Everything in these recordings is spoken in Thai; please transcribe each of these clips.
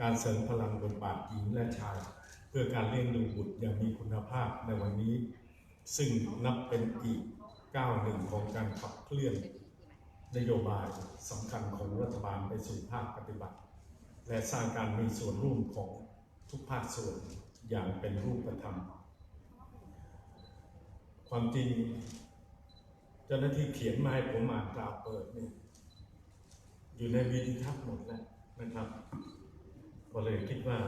การเสริมพลังบทบาทหญิงและชาย เพื่อการเลี้ยงดูบุตรอย่างมีคุณภาพในวันนี้ ซึ่งนับเป็นอีกก้าวหนึ่งของการขับเคลื่อน นโยบายสำคัญของรัฐบาลไปสู่ภาคปฏิบัติ และสร้างการมีส่วนร่วมของทุกภาคส่วนอย่างเป็นรูปธรรม ความจริงเจ้าหน้าที่เขียนมาให้ผมอ่านกล่าวเปิดนี่อยู่ในวิดีทัศน์หมดแล้วนะครับ ก็เลยคิดว่า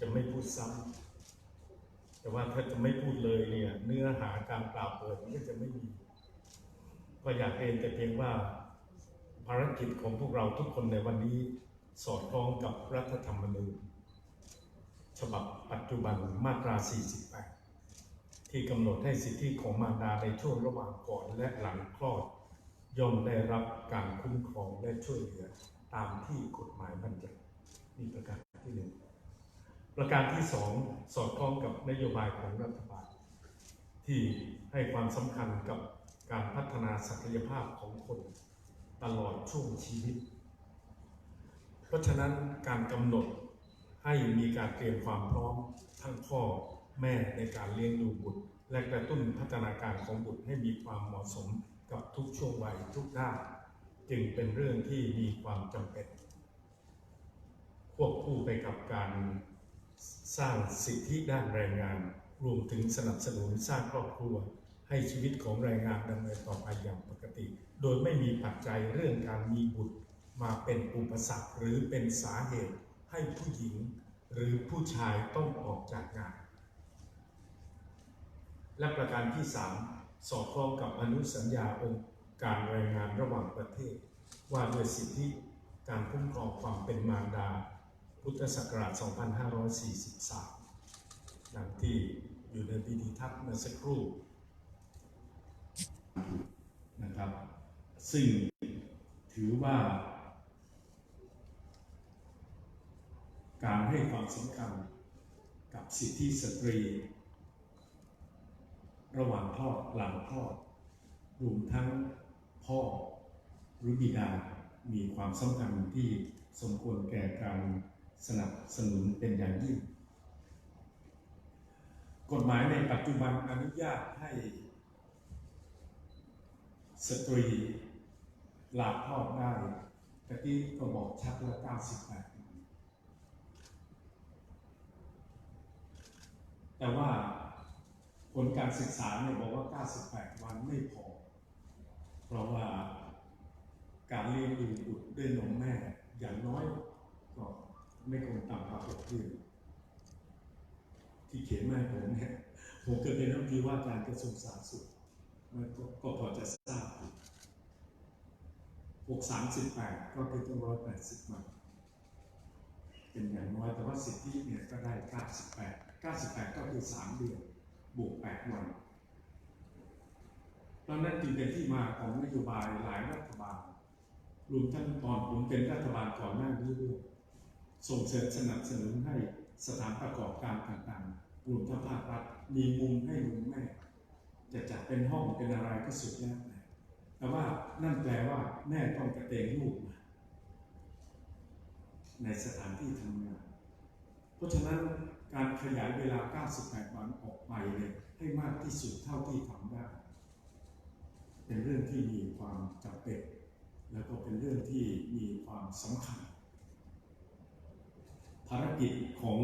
จะไม่พูดซ้ำแต่ว่าถ้าจะไม่พูดเลยเนี่ย เนื้อหาการกล่าวเปิดมันก็จะไม่มี ก็อยากเรียนแต่เพียงว่า ภารกิจของพวกเราทุกคนในวันนี้สอดคล้องกับรัฐธรรมนูญฉบับปัจจุบันมาตรา 48 ที่กำหนดให้สิทธิของมารดาในช่วงระหว่างก่อนและหลังคลอดย่อมได้รับการคุ้มครองและช่วยเหลือตามที่กฎหมายบัญญัติ นี่ประการที่หนึ่งประการที่สองสอดคล้องกับนโยบายของรัฐบาล ที่ให้ความสำคัญกับการพัฒนาศักยภาพของคนตลอดช่วงชีวิต เพราะฉะนั้นการกำหนดให้มีการเตรียมความพร้อมทั้งพ่อแม่ในการเลี้ยงดูบุตร และกระตุ้นพัฒนาการของบุตรให้มีความเหมาะสมกับทุกช่วงวัยทุกด้านจึงเป็นเรื่องที่มีความจำเป็น ควบคู่ไปกับการสร้างสิทธิด้านแรงงาน รวมถึงสนับสนุนสร้างครอบครัว ให้ชีวิตของแรงงานดำเนินต่อไปอย่างปกติ โดยไม่มีปัจจัยเรื่องการมีบุตรมาเป็นอุปสรรคหรือเป็นสาเหตุให้ผู้หญิงหรือผู้ชายต้องออกจากงาน และประการที่ 3 สอดคล้องกับอนุสัญญาองค์การแรงงานระหว่างประเทศ ว่าด้วยสิทธิการคุ้มครองความเป็นมารดา พุทธศักราช 2543ดังที่อยู่ในวิธีทัศน์เมื่อสักครู่นะครับ ซึ่งถือว่า การให้ความสำคัญกับสิทธิสตรี ระหว่างคลอดหลังคลอดรวมทั้งพ่อหรือบิดามีความสำคัญที่สมควรแก่การ สนับสนุนเป็นอย่างยิ่ง กฎหมายในปัจจุบันอนุญาตให้ สตรีลาคลอดได้ตะกี้ก็บอกชัดแล้ว98แต่ว่าผลการศึกษาเนี่ยบอกว่า 98 วันไม่พอ เพราะว่าการเลี้ยงดูบุตรด้วยนมแม่อย่างน้อยก็ ไม่ควรต่ำกว่า6เดือนที่เขียนมาให้ผมเนี่ยผมเกิดเป็นรัฐมนตรีว่าการกระทรวงสาธารณสุขมันก็ก็พอจะทราบ6 38ก็คือต้อง180วันเป็นอย่างน้อยแต่ว่าสิทธิเนี่ยก็ได้98 98ก็คือ3เดือนบวก8วันตอนนั้นจึงเป็นที่มาของนโยบายหลายรัฐบาลรวมทั้งตอนผมเป็นรัฐบาลก่อนหน้านี้ด้วย ส่งเสริมสนับสนุนให้สถานประกอบการต่างๆรวมทั้งภาครัฐมีมุมให้มุมแม่จะจัดเป็นห้องเป็นอะไรก็สุดแล้วแต่แต่ว่านั่นแปลว่าแม่ต้องกระเตงลูกมาในสถานที่ทำงาน เพราะฉะนั้นการขยายเวลา 98 วันออกไปเนี่ยให้มากที่สุดเท่าที่ทำได้ เป็นเรื่องที่มีความจำเป็น แล้วก็เป็นเรื่องที่มีความสำคัญารกิจของ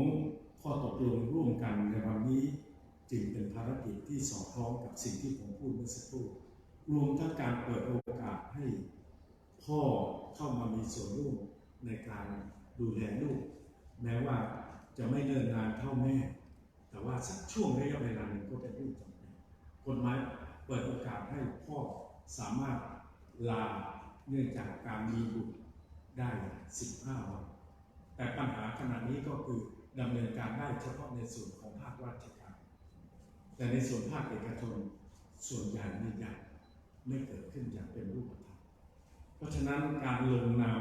ข้อตกลงร่วมกันในวันนี้จึงเป็นภารกิจที่สอดคล้องกับสิ่งที่ผมพูดเมื่อสักครู่รวมทั้งการเปิดโอกาสให้พ่อเข้ามามีส่วนร่วมในการดูแลลูก แม้ว่าจะไม่เดินนานเท่าแม่ แต่ว่าสักช่วงระยะเวลาหนึ่งก็เป็นเรื่องจำเป็นกฎหมายเปิดโอกาสให้พ่อสามารถลาเนื่องจากการมีบุตรได้ 15 วัน แต่ปัญหาขณะนี้ก็คือดำเนินการได้เฉพาะในส่วนของภาคราชการ แต่ในส่วนภาคเอกชนส่วนใหญ่ไม่ยังไม่เกิดขึ้นอย่างเป็นรูปธรรม เพราะฉะนั้นการลงนาม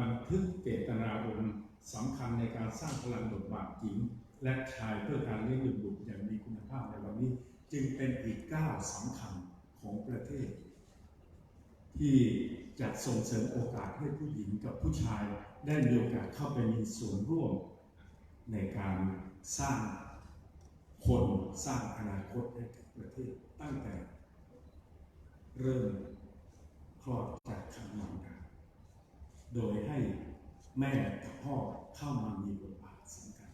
บันทึกเจตนารมณ์สำคัญในการสร้างพลังบทบาทหญิง และชายเพื่อการเลี้ยงดูบุตรอย่างมีคุณภาพในวันนี้ จึงเป็นอีกก้าวสำคัญของประเทศ ที่จะส่งเสริมโอกาสให้ผู้หญิงกับผู้ชาย ได้มีโอกาสเข้าไปมีส่วนร่วมในการสร้างคนสร้างอนาคตให้กับประเทศตั้งแต่ เริ่มคลอดจากคันมารดาโดยให้แม่กับพ่อเข้ามามีบทบาทสำคัญ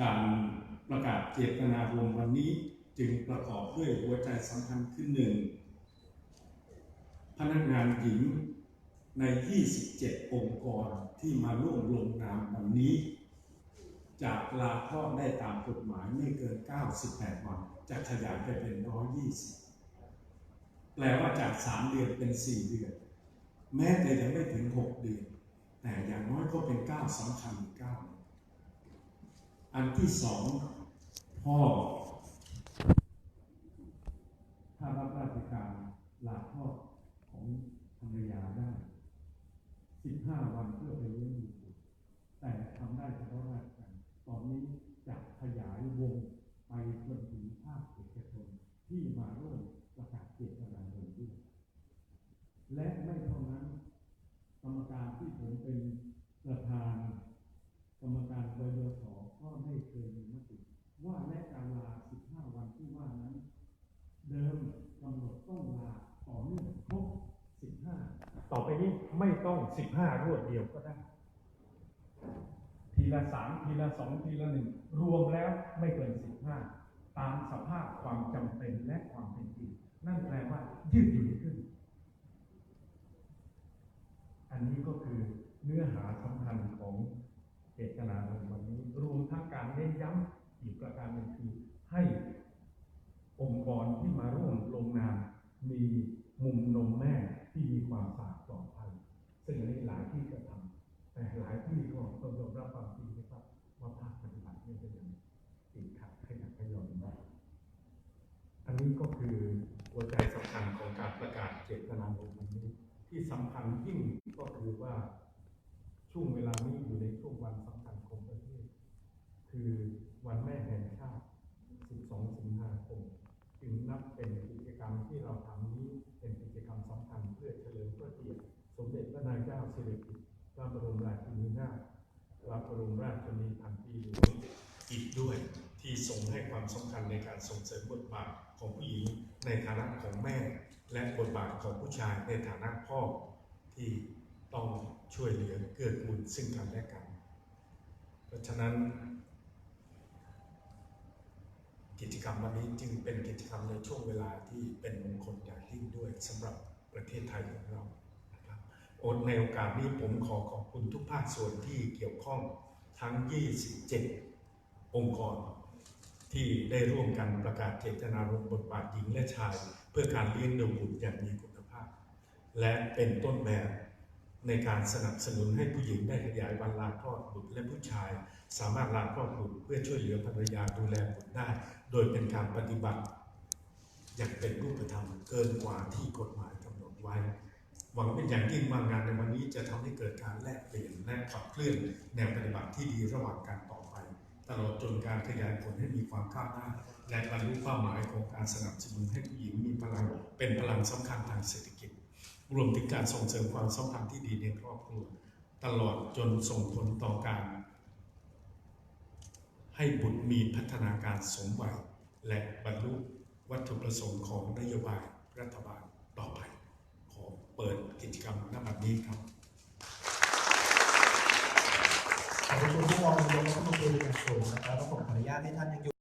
การประกาศเจตนารมณ์วันนี้จึงประกอบด้วยหัวใจสำคัญคือหนึ่งพนักงานหญิง ใน 27 องค์กรที่มาร่วมลงนามวันนี้ จากลาคลอดได้ตามกฎหมายไม่เกิน 98 วัน จะขยายไปเป็น 120 แปลว่าจาก 3 เดือนเป็น 4 เดือน แม้แต่ยังไม่ถึง 6 เดือน แต่อย่างน้อยก็เป็นก้าวสำคัญก้าวอันที่สองพ่อถ้ารับราชการลาคลอดของภรรยา ได้15วันเพื่อไปเลี้ยงดูบุตรแต่ทำได้เฉพาะราชการตอนนี้จะขยายวงไปจนถึงภาคเอกชนที่มาร่วมประกาศเจตนารมณ์ด้วยและไม่เท่านั้นกรรมการที่ผมเป็น กรรมการบยศก็ได้เคยมีมติว่าและการลา 15 วันที่ว่านั้น เดิมกำหนดต้องลาต่อเนื่องครบ 15 ต่อไปนี้ ไม่ต้อง15รวดเดียวก็ได้ ทีละสามทีละสองทีละหนึ่งรวมแล้วไม่เกิน15ตามสภาพความจำเป็นและความเป็นจริง นั่นแปลว่ายืดหยุ่นขึ้น อันนี้ก็คือเนื้อหาสำคัญของเจตนารมณ์วันนี้ รวมทั้งการเน้นย้ำอีกประการหนึ่งคือให้องค์กรที่มาร่วมลงนามมีมุมนมแม่ที่มีความสะอาดปลอดภัย ซึ่งอันหลายที่ก็ทำแต่หลายที่ก็ต้องยอมรับความจริงนะครับว่าภาคปฏิบัติไม่เป็นอย่างติดขัดขยันขยอนได้อันนี้ก็คือหัวใจสำคัญของการประกาศเจตนารมณ์วันนี้ ที่สำคัญยิ่งก็คือว่าช่วงเวลานี้อยู่ในช่วงวันสำคัญของประเทศ คือวันแม่แห่งชาติ 12 สิงหาคม จึงนับเป็นกิจกรรมที่เราทำนี้ สิริกิติ์พระบรมราชินีนาถพระบรมราชชนีพันปีหลวงอีกด้วยที่ทรงให้ความสำคัญในการส่งเสริมบทบาทของผู้หญิงในฐานะของแม่ และบทบาทของผู้ชายในฐานะพ่อที่ต้องช่วยเหลือเกื้อกูลซึ่งกันและกัน เพราะฉะนั้น กิจกรรมวันนี้จึงเป็นกิจกรรมในช่วงเวลาที่เป็นมงคลอย่างยิ่งด้วยสำหรับประเทศไทยของเรา โอนในโอกาสนี้ผมขอขอบคุณทุกภาคส่วนที่เกี่ยวข้องทั้ง 27 องค์กร ที่ได้ร่วมกันประกาศเจตนารมณ์บทบาทหญิงและชาย เพื่อการเลี้ยงดูบุตรอย่างมีคุณภาพ และเป็นต้นแบบในการสนับสนุนให้ผู้หญิงได้ขยายวันลาคลอดบุตรและผู้ชาย สามารถลาคลอดบุตรเพื่อช่วยเหลือภรรยาดูแลบุตรได้ โดยเป็นการปฏิบัติ อย่างเป็นรูปธรรมเกินกว่าที่กฎหมายกำหนดไว้ หวังเป็นอย่างยิ่งว่างานในวันนี้จะทำให้เกิดการแลกเปลี่ยนและขับเคลื่อนแนวปฏิบัติที่ดีระหว่างการต่อไป ตลอดจนการขยายผลให้มีความก้าวหน้า และบรรลุเป้าหมายของการสนับสนุนให้ผู้หญิงมีพลังเป็นพลังสำคัญทางเศรษฐกิจ รวมถึงการส่งเสริมความสัมพันธ์ที่ดีในครอบครัว ตลอดจนส่งผลต่อการ ให้บุตรมีพัฒนาการสมวัยและบรรลุวัตถุประสงค์ของนโยบายรัฐบาล เปิดกิจกรรมณบัดนี้ครับขอบคุณผู้มองรวมรัฐมนตรีเป็นสูงนะครับแล้วผมขออนุญาตให้ท่านยังอยู่